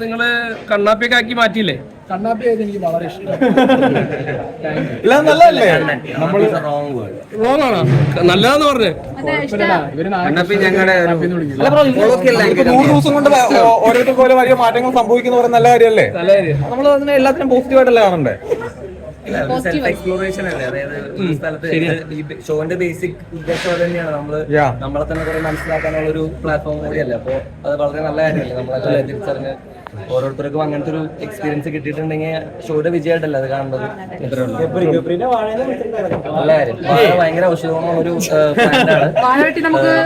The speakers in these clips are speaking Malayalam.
നിങ്ങൾ കണ്ണാപ്പിയൊക്കെ ആക്കി മാറ്റിയില്ലേ? കണ്ണാപ്പി ആയത് എനിക്ക് വളരെ ഇഷ്ടം. ഇല്ല നല്ലതല്ലേ? നമ്മൾ റോങ് ആണോ? നല്ലതാന്ന് പറഞ്ഞേ. നൂറ് ദിവസം കൊണ്ട് ഓ- ഓരോരുത്തർക്ക് ഓരോ വലിയ മാറ്റങ്ങൾ സംഭവിക്കുന്ന നല്ല കാര്യമല്ലേ? നമ്മൾ അതിനെ എല്ലാത്തിനും പോസിറ്റീവ് ആയിട്ടല്ലേ കാണണ്ടേ? സെൽഫ് എക്സ്പ്ലോറേഷൻ അല്ലേ? അതായത് ഒരു സ്ഥലത്ത് ഷോന്റെ ബേസിക് ഉദ്ദേശം അത് തന്നെയാണ് നമ്മൾ നമ്മളെ തന്നെ കുറെ മനസ്സിലാക്കാനുള്ള ഒരു പ്ലാറ്റ്ഫോം കൂടിയല്ലേ? അപ്പൊ അത് വളരെ നല്ല കാര്യമല്ലേ? നമ്മളെല്ലാം തിരിച്ചറിഞ്ഞ് ഓരോരുത്തർക്കും അങ്ങനത്തെ ഒരു എക്സ്പീരിയൻസ് കിട്ടിയിട്ടുണ്ടെങ്കിൽ ഷോയുടെ വിജയമായിട്ടല്ലേ അത് ഉള്ളൂ. നല്ല കാര്യം. ഭയങ്കര ഔഷധമുള്ള ഒരു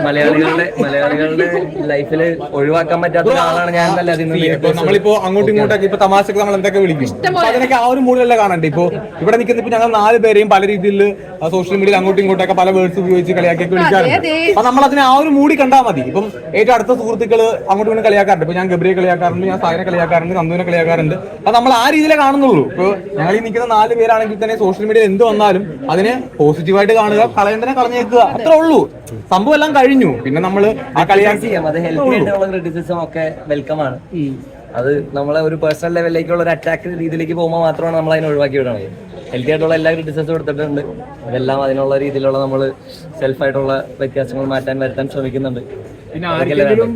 മലയാളികളുടെ മലയാളികളുടെ ലൈഫിൽ ഒഴിവാക്കാൻ പറ്റാത്ത ഒരാളാണ് ഞാൻ എന്നല്ല അതിന് ഇപ്പൊ നമ്മളിപ്പോ അങ്ങോട്ടും ഇങ്ങോട്ടൊക്കെ ഇപ്പൊ തമാശക്ക് നമ്മൾ എന്തൊക്കെ വിളിക്കും അതിനൊക്കെ ആ ഒരു മൂഡിലല്ലേ കാണണ്ടേ ഇപ്പൊ? ഇവിടെ നിൽക്കുന്ന ഇപ്പൊ ഞങ്ങൾ നാല് പേരെയും പല രീതിയിൽ സോഷ്യൽ മീഡിയയിൽ അങ്ങോട്ടും ഇങ്ങോട്ടൊക്കെ പല വേർഡ്സ് ഉപയോഗിച്ച് കളിയാക്കിയൊക്കെ വിളിക്കാറുണ്ട്. അപ്പൊ നമ്മൾ അതിനെ ആ ഒരു മൂടി കണ്ടാൽ മതി. ഇപ്പം ഏറ്റവും അടുത്ത സുഹൃത്തുക്കൾ അങ്ങോട്ടും ഇങ്ങോട്ടും കളിയാക്കാറുണ്ട്. ഇപ്പൊ ഞാൻ ഗബ്രിയെ കളിയാക്കാറുണ്ട് ഞാൻ സാഹിനെ കളിയാക്കാറുണ്ട് നന്ദുവിനെ കളിയാക്കാറുണ്ട്. അത് നമ്മൾ ആ രീതിയിലേ കാണുന്നുള്ളൂ. ഇപ്പൊ ഞങ്ങൾ ഈ നിൽക്കുന്ന നാല് പേരാണെങ്കിൽ തന്നെ സോഷ്യൽ മീഡിയയിൽ എന്ത് വന്നാലും അതിനെ പോസിറ്റീവായിട്ട് കാണുക കളയന്തനെ കളഞ്ഞേക്കുക. അത്രേ ഉള്ളൂ. സംഭവം എല്ലാം കഴിഞ്ഞു. പിന്നെ നമ്മൾ ആ കളിയാക്കി ചെയ്യാം അത് ഹെൽത്തി ആയിട്ടുള്ള ക്രിറ്റിസിസം ഒക്കെ വെൽക്കം ആണ്. അത് നമ്മളെ ഒരു പേഴ്സണൽ ലെവലിലേക്കുള്ള ഒരു അറ്റാക്ക് രീതിയിലേക്ക് പോകുമ്പോൾ മാത്രമാണ് നമ്മൾ അതിനെ ഒഴിവാക്കി വിടണത് ഹെൽത്തി ആയിട്ടുള്ള എല്ലാ ക്രിറ്റിസിസും എടുത്തിട്ടുണ്ട്. അതെല്ലാം അതിനുള്ള രീതിയിലുള്ള നമ്മൾ സെൽഫായിട്ടുള്ള വ്യത്യാസങ്ങൾ മാറ്റാൻ വരുത്താൻ ശ്രമിക്കുന്നുണ്ട്. പിന്നെ ആരെങ്കിലും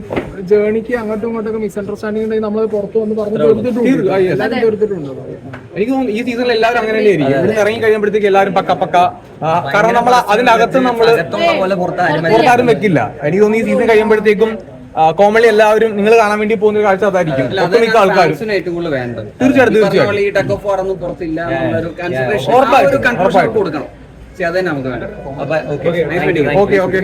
ജേണിക്ക് അങ്ങോട്ടും ഇങ്ങോട്ടൊക്കെ മിസ്അണ്ടർസ്റ്റാൻഡിംഗ് ഉണ്ടെങ്കിൽ നമ്മൾ പുറത്തു വന്ന് പറഞ്ഞു തീർത്തിട്ടുണ്ട്. എനിക്ക് തോന്നുന്നു ഈ സീസണിൽ എല്ലാവരും അങ്ങനെ തന്നെയായിരിക്കും. ഇവിടുന്ന് ഇറങ്ങി കഴിയുമ്പോഴത്തേക്ക് എല്ലാവരും പക്ക പക്ക. കാരണം നമ്മൾ അതിനകത്ത് നമ്മൾ പുറത്താരും വെക്കില്ല. എനിക്ക് തോന്നുന്നു ഈ സീസൺ കഴിയുമ്പോഴത്തേക്കും കോമഡി എല്ലാവരും നിങ്ങൾ കാണാൻ വേണ്ടി പോകുന്ന ഒരു കാഴ്ച അതായിരിക്കും. ഒട്ടുമിക്ക ആൾക്കാരും. ഫാൻസിന് ഏറ്റവും കൂടുതൽ വേണ്ടത്. തീർച്ചയായിട്ടും തീർച്ചയായിട്ടും. Okay okay